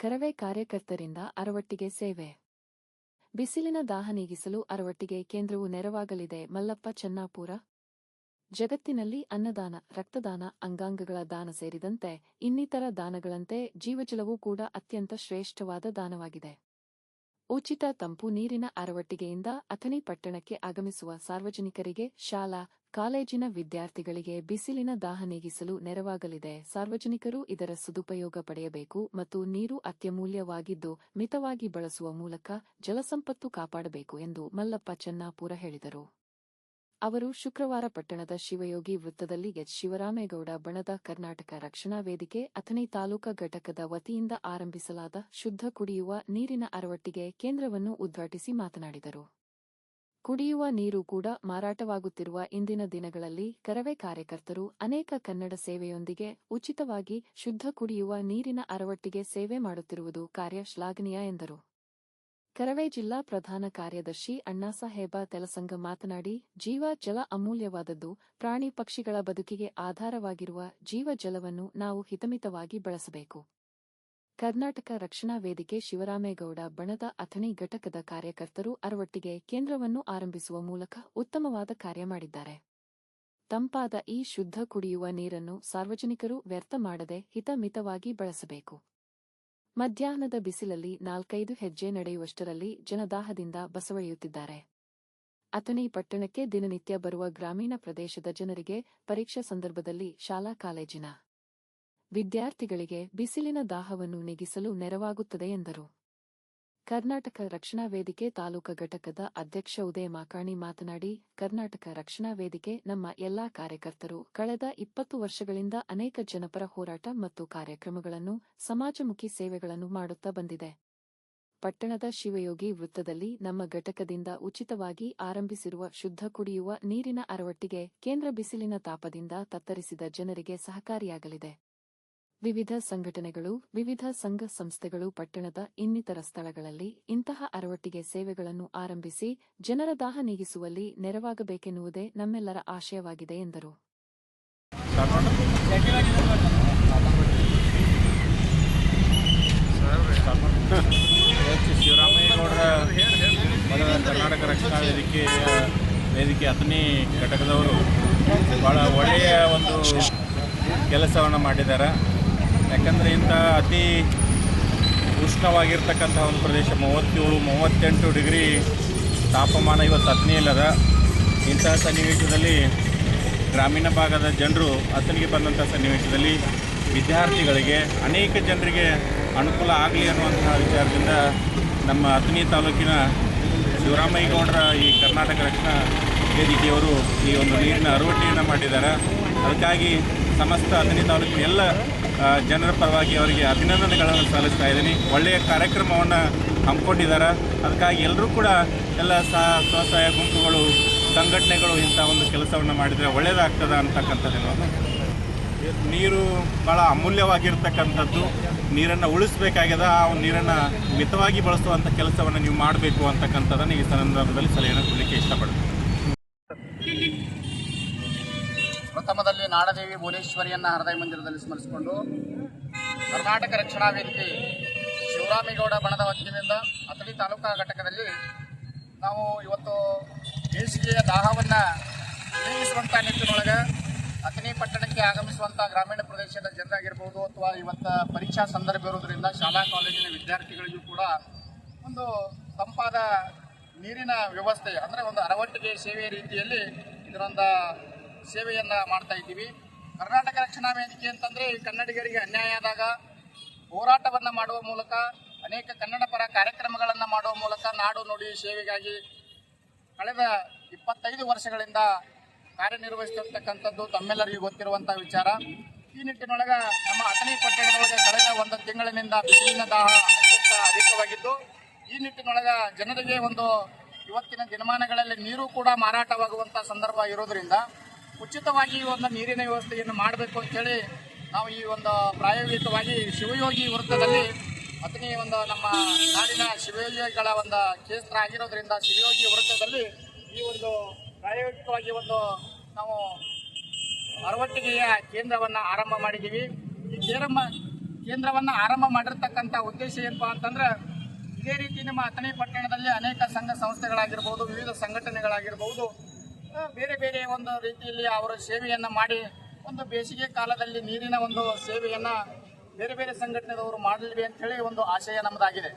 ಕರವೇ ಕಾರ್ಯಕರ್ತರಿಂದ ಅರವಟ್ಟಿಗೆ ಸೇವೆ. ಬಿಸಿಲಿನ ದಾಹ ನೀಗಿಸಲು ಅರವಟ್ಟಿಗೆ ಕೇಂದ್ರವು ನೆರವಾಗಲಿದೆ. ಮಲ್ಲಪ್ಪ, ಚೆನ್ನಾಪುರ. ಜಗತ್ತಿನಲ್ಲಿ ಅನ್ನದಾನ, ರಕ್ತದಾನ, ಅಂಗಾಂಗಗಳ ದಾನ ಸೇರಿದಂತೆ ಇನ್ನಿತರ ದಾನಗಳಂತೆ ಜೀವಜಲವೂ ಕೂಡ ಅತ್ಯಂತ ಶ್ರೇಷ್ಠವಾದ ದಾನವಾಗಿದೆ. ಉಚಿತ ತಂಪು ನೀರಿನ ಅರವಟ್ಟಿಗೆಯಿಂದ ಅಥಣಿ ಪಟ್ಟಣಕ್ಕೆ ಆಗಮಿಸುವ ಸಾರ್ವಜನಿಕರಿಗೆ ಶಾಲಾ ಕಾಲೇಜಿನ ವಿದ್ಯಾರ್ಥಿಗಳಿಗೆ ಬಿಸಿಲಿನ ದಾಹ ನೀಗಿಸಲು ನೆರವಾಗಲಿದೆ. ಸಾರ್ವಜನಿಕರು ಇದರ ಸದುಪಯೋಗ ಪಡೆಯಬೇಕು ಮತ್ತು ನೀರು ಅತ್ಯಮೂಲ್ಯವಾಗಿದ್ದು ಮಿತವಾಗಿ ಬಳಸುವ ಮೂಲಕ ಜಲಸಂಪತ್ತು ಕಾಪಾಡಬೇಕು ಎಂದು ಮಲ್ಲಪ್ಪ ಚೆನ್ನಾಪುರ ಹೇಳಿದರು. ಅವರು ಶುಕ್ರವಾರ ಪಟ್ಟಣದ ಶಿವಯೋಗಿ ವೃತ್ತದಲ್ಲಿ ಎಚ್. ಶಿವರಾಮೇಗೌಡ, ಬಣದ ಕರ್ನಾಟಕ ರಕ್ಷಣಾ ವೇದಿಕೆ, ಅಥಣಿ ತಾಲೂಕಾ ಘಟಕದ ವತಿಯಿಂದ ಆರಂಭಿಸಲಾದ ಶುದ್ಧ ಕುಡಿಯುವ ನೀರಿನ ಅರವಟ್ಟಿಗೆ ಕೇಂದ್ರವನ್ನು ಉದ್ಘಾಟಿಸಿ ಮಾತನಾಡಿದರು. ಕುಡಿಯುವ ನೀರು ಕೂಡ ಮಾರಾಟವಾಗುತ್ತಿರುವ ಇಂದಿನ ದಿನಗಳಲ್ಲಿ ಕರವೇ ಕಾರ್ಯಕರ್ತರು ಅನೇಕ ಕನ್ನಡ ಸೇವೆಯೊಂದಿಗೆ ಉಚಿತವಾಗಿ ಶುದ್ಧ ಕುಡಿಯುವ ನೀರಿನ ಅರವಟ್ಟಿಗೆ ಸೇವೆ ಮಾಡುತ್ತಿರುವುದು ಕಾರ್ಯ ಶ್ಲಾಘನೀಯ ಎಂದರು. ಕರವೇ ಜಿಲ್ಲಾ ಪ್ರಧಾನ ಕಾರ್ಯದರ್ಶಿ ಅಣ್ಣಾಸಾಹೇಬ ತೆಲಸಂಗ ಮಾತನಾಡಿ, ಜೀವ ಜಲ ಅಮೂಲ್ಯವಾದದ್ದು ಪ್ರಾಣಿ ಪಕ್ಷಿಗಳ ಬದುಕಿಗೆ ಆಧಾರವಾಗಿರುವ ಜೀವ ಜಲವನ್ನು ನಾವು ಹಿತಮಿತವಾಗಿ ಬಳಸಬೇಕು. ಕರ್ನಾಟಕ ರಕ್ಷಣಾ ವೇದಿಕೆ ಶಿವರಾಮೇಗೌಡ, ಬಣದ ಅಥಣಿ ಘಟಕದ ಕಾರ್ಯಕರ್ತರು ಅರವಟ್ಟಿಗೆ ಕೇಂದ್ರವನ್ನು ಆರಂಭಿಸುವ ಮೂಲಕ ಉತ್ತಮವಾದ ಕಾರ್ಯ ಮಾಡಿದ್ದಾರೆ. ತಂಪಾದ ಈ ಶುದ್ಧ ಕುಡಿಯುವ ನೀರನ್ನು ಸಾರ್ವಜನಿಕರು ವ್ಯರ್ಥ ಮಾಡದೆ ಹಿತಮಿತವಾಗಿ ಬಳಸಬೇಕು. ಮಧ್ಯಾಹ್ನದ ಬಿಸಿಲಲ್ಲಿ ನಾಲ್ಕೈದು ಹೆಜ್ಜೆ ನಡೆಯುವಷ್ಟರಲ್ಲಿ ಜನದಾಹದಿಂದ ಬಸವಳಿಯುತ್ತಿದ್ದಾರೆ ಅಥಣಿ ಪಟ್ಟಣಕ್ಕೆ ದಿನನಿತ್ಯ ಬರುವ ಗ್ರಾಮೀಣ ಪ್ರದೇಶದ ಜನರಿಗೆ ಪರೀಕ್ಷಾ ಸಂದರ್ಭದಲ್ಲಿ ಶಾಲಾ ಕಾಲೇಜಿನ ವಿದ್ಯಾರ್ಥಿಗಳಿಗೆ ಬಿಸಿಲಿನ ದಾಹವನ್ನು ನೀಗಿಸಲು ನೆರವಾಗುತ್ತದೆ ಎಂದರು. ಕರ್ನಾಟಕ ರಕ್ಷಣಾ ವೇದಿಕೆ ತಾಲೂಕಾ ಘಟಕದ ಅಧ್ಯಕ್ಷ ಉದಯ ಮಾಕಾಣಿ ಮಾತನಾಡಿ, ಕರ್ನಾಟಕ ರಕ್ಷಣಾ ವೇದಿಕೆ ನಮ್ಮ ಎಲ್ಲಾ ಕಾರ್ಯಕರ್ತರು ಕಳೆದ ಇಪ್ಪತ್ತು ವರ್ಷಗಳಿಂದ ಅನೇಕ ಜನಪರ ಹೋರಾಟ ಮತ್ತು ಕಾರ್ಯಕ್ರಮಗಳನ್ನು ಸಮಾಜಮುಖಿ ಸೇವೆಗಳನ್ನು ಮಾಡುತ್ತಾ ಬಂದಿದೆ. ಪಟ್ಟಣದ ಶಿವಯೋಗಿ ವೃತ್ತದಲ್ಲಿ ನಮ್ಮ ಘಟಕದಿಂದ ಉಚಿತವಾಗಿ ಆರಂಭಿಸಿರುವ ಶುದ್ಧ ಕುಡಿಯುವ ನೀರಿನ ಅರವಟ್ಟಿಗೆ ಕೇಂದ್ರ ಬಿಸಿಲಿನ ತಾಪದಿಂದ ತತ್ತರಿಸಿದ ಜನರಿಗೆ ಸಹಕಾರಿಯಾಗಲಿದೆ. ವಿವಿಧ ಸಂಘಟನೆಗಳು, ವಿವಿಧ ಸಂಘ ಸಂಸ್ಥೆಗಳು, ಪಟ್ಟಣದ ಇನ್ನಿತರ ಸ್ಥಳಗಳಲ್ಲಿ ಇಂತಹ ಅರವಟ್ಟಿಗೆ ಸೇವೆಗಳನ್ನು ಆರಂಭಿಸಿ ಜನರ ದಾಹ ನೀಗಿಸುವಲ್ಲಿ ನೆರವಾಗಬೇಕೆನ್ನುವುದೇ ನಮ್ಮೆಲ್ಲರ ಆಶಯವಾಗಿದೆ ಎಂದರು. ಕರ್ನಾಟಕ ರಕ್ಷಣಾ ವೇದಿಕೆ ವೇದಿಕೆ ಹತ್ತನೇ ಘಟಕದವರು ಭಾಳ ಒಳ್ಳೆಯ ಒಂದು ಕೆಲಸವನ್ನು ಮಾಡಿದ್ದಾರೆ. ಯಾಕಂದರೆ ಇಂಥ ಅತಿ ಉಷ್ಣವಾಗಿರ್ತಕ್ಕಂಥ ಒಂದು ಪ್ರದೇಶ, ಮೂವತ್ತೇಳು, ಮೂವತ್ತೆಂಟು ಡಿಗ್ರಿ ತಾಪಮಾನ ಇವತ್ತು ಇಲ್ಲದ. ಇಂತಹ ಸನ್ನಿವೇಶದಲ್ಲಿ ಗ್ರಾಮೀಣ ಭಾಗದ ಜನರು ಹತ್ತನಿಗೆ ಬಂದಂಥ ಸನ್ನಿವೇಶದಲ್ಲಿ ವಿದ್ಯಾರ್ಥಿಗಳಿಗೆ, ಅನೇಕ ಜನರಿಗೆ ಅನುಕೂಲ ಆಗಲಿ ಅನ್ನುವಂತಹ ವಿಚಾರದಿಂದ ನಮ್ಮ ಅಥಣಿ ತಾಲೂಕಿನ ಶಿವರಾಮಯ್ಯಗೌಡರ ಈ ಕರ್ನಾಟಕ ರಕ್ಷಣಾ ವೇದಿಕೆಯವರು ಈ ಒಂದು ನೀರಿನ ಅರವಟ್ಟೆಯನ್ನು ಮಾಡಿದ್ದಾರೆ. ಅದಕ್ಕಾಗಿ ಸಮಸ್ತ ಹದಿನೈದು ತಾಲೂಕಿನ ಎಲ್ಲ ಜನರ ಪರವಾಗಿ ಅವರಿಗೆ ಅಭಿನಂದನೆಗಳನ್ನು ಸಲ್ಲಿಸ್ತಾ ಇದ್ದೀನಿ. ಒಳ್ಳೆಯ ಕಾರ್ಯಕ್ರಮವನ್ನು ಹಮ್ಮಿಕೊಂಡಿದ್ದಾರೆ ಅದಕ್ಕಾಗಿ ಎಲ್ಲರೂ ಕೂಡ ಎಲ್ಲ ಸಹ ಸ್ವಸಹಾಯ ಗುಂಪುಗಳು, ಸಂಘಟನೆಗಳು ಇಂಥ ಒಂದು ಕೆಲಸವನ್ನು ಮಾಡಿದರೆ ಒಳ್ಳೆಯದಾಗ್ತದೆ ಅಂತಕ್ಕಂಥದ್ದೇನು ನೀರು ಭಾಳ ಅಮೂಲ್ಯವಾಗಿರ್ತಕ್ಕಂಥದ್ದು. ನೀರನ್ನು ಉಳಿಸಬೇಕಾಗಿದೆ ಆ ನೀರನ್ನು ಮಿತವಾಗಿ ಬಳಸುವಂಥ ಕೆಲಸವನ್ನು ನೀವು ಮಾಡಬೇಕು ಅಂತಕ್ಕಂಥದ್ದನ್ನು ಈ ಸಂದರ್ಭದಲ್ಲಿ ಸಲಹೆಯನ್ನು ಕೊಡಲಿಕ್ಕೆ ಇಷ್ಟಪಡ್ತೀನಿ. ಪ್ರಥಮದಲ್ಲಿ ನಾಡದೇವಿ ಭುವನೇಶ್ವರಿಯನ್ನ ಹೃದಯ ಮಂದಿರದಲ್ಲಿ ಸ್ಮರಿಸಿಕೊಂಡು ಕರ್ನಾಟಕ ರಕ್ಷಣಾ ವೇದಿಕೆ ಶಿವರಾಮೇಗೌಡ ಬಣದ ವತಿಯಿಂದ ಅಥಣಿ ತಾಲೂಕಾ ಘಟಕದಲ್ಲಿ ನಾವು ಇವತ್ತು ಬೇಸಿಗೆಯ ದಾಹವನ್ನ ನೀಗಿಸುವಂಥ ನಿಟ್ಟಿನೊಳಗೆ ಅಥಣಿ ಪಟ್ಟಣಕ್ಕೆ ಆಗಮಿಸುವಂಥ ಗ್ರಾಮೀಣ ಪ್ರದೇಶದ ಜನರಾಗಿರ್ಬೋದು ಅಥವಾ ಇವತ್ತು ಪರೀಕ್ಷಾ ಸಂದರ್ಭ ಇರೋದ್ರಿಂದ ಶಾಲಾ ಕಾಲೇಜಿನ ವಿದ್ಯಾರ್ಥಿಗಳಿಗೂ ಕೂಡ ಒಂದು ತಂಪಾದ ನೀರಿನ ವ್ಯವಸ್ಥೆ, ಅಂದರೆ ಒಂದು ಅರವಟ್ಟಿಗೆ ಸೇವೆ ರೀತಿಯಲ್ಲಿ ಇದರೊಂದು ಸೇವೆಯನ್ನ ಮಾಡ್ತಾ ಇದ್ದೀವಿ. ಕರ್ನಾಟಕ ರಕ್ಷಣಾ ವೇದಿಕೆ ಅಂತಂದ್ರೆ ಈ ಕನ್ನಡಿಗರಿಗೆ ಅನ್ಯಾಯ ಆದಾಗ ಹೋರಾಟವನ್ನ ಮಾಡುವ ಮೂಲಕ, ಅನೇಕ ಕನ್ನಡ ಪರ ಕಾರ್ಯಕ್ರಮಗಳನ್ನು ಮಾಡುವ ಮೂಲಕ ನಾಡು ನುಡಿ ಸೇವೆಗಾಗಿ ಕಳೆದ ಇಪ್ಪತ್ತೈದು ವರ್ಷಗಳಿಂದ ಕಾರ್ಯನಿರ್ವಹಿಸುತ್ತಿರ್ತಕ್ಕಂಥದ್ದು ತಮ್ಮೆಲ್ಲರಿಗೂ ಗೊತ್ತಿರುವಂತಹ ವಿಚಾರ. ಈ ನಿಟ್ಟಿನೊಳಗ ನಮ್ಮ ಅಥಣಿ ಪಟ್ಟಣದೊಳಗೆ ಕಳೆದ ಒಂದು ತಿಂಗಳಿನಿಂದ ಬಿಸಿಲಿನ ದಾಹ ಅತ್ಯಂತ ಅಧಿಕವಾಗಿದ್ದು, ಈ ನಿಟ್ಟಿನೊಳಗ ಜನರಿಗೆ ಒಂದು ಇವತ್ತಿನ ದಿನಮಾನಗಳಲ್ಲಿ ನೀರು ಕೂಡ ಮಾರಾಟವಾಗುವಂಥ ಸಂದರ್ಭ ಇರೋದ್ರಿಂದ ಉಚಿತವಾಗಿ ಈ ಒಂದು ನೀರಿನ ವ್ಯವಸ್ಥೆಯನ್ನು ಮಾಡಬೇಕು ಅಂತೇಳಿ ನಾವು ಈ ಒಂದು ಪ್ರಾಯೋಗಿಕವಾಗಿ ಶಿವಯೋಗಿ ವೃತ್ತದಲ್ಲಿ ಅತನೇ ಒಂದು ನಮ್ಮ ನಾಡಿನ ಶಿವಯೋಗಿಗಳ ಒಂದು ಕ್ಷೇತ್ರ ಆಗಿರೋದ್ರಿಂದ ಶಿವಯೋಗಿ ವೃತ್ತದಲ್ಲಿ ಈ ಒಂದು ಪ್ರಾಯೋಗಿಕವಾಗಿ ಒಂದು ನಾವು ಅರವಟ್ಟಿಗೆಯ ಕೇಂದ್ರವನ್ನು ಆರಂಭ ಮಾಡಿದ್ದೀವಿ. ಈ ಕೇರಮ್ಮ ಕೇಂದ್ರವನ್ನು ಆರಂಭ ಮಾಡಿರ್ತಕ್ಕಂಥ ಉದ್ದೇಶ ಏನಪ್ಪ ಅಂತಂದ್ರೆ ಇದೇ ರೀತಿ ನಮ್ಮ ಅಥಣಿ ಪಟ್ಟಣದಲ್ಲಿ ಅನೇಕ ಸಂಘ ಸಂಸ್ಥೆಗಳಾಗಿರ್ಬೋದು, ವಿವಿಧ ಸಂಘಟನೆಗಳಾಗಿರ್ಬೋದು ಆ, ಬೇರೆ ಬೇರೆ ಒಂದು ರೀತಿಯಲ್ಲಿ ಅವರ ಸೇವೆಯನ್ನು ಮಾಡಿ ಒಂದು ಬೇಸಿಗೆ ಕಾಲದಲ್ಲಿ ನೀರಿನ ಒಂದು ಸೇವೆಯನ್ನು ಬೇರೆ ಬೇರೆ ಸಂಘಟನೆದವರು ಮಾಡಲಿವೆ ಅಂತ ಹೇಳಿ ಒಂದು ಆಶಯ ನಮ್ಮದಾಗಿದೆ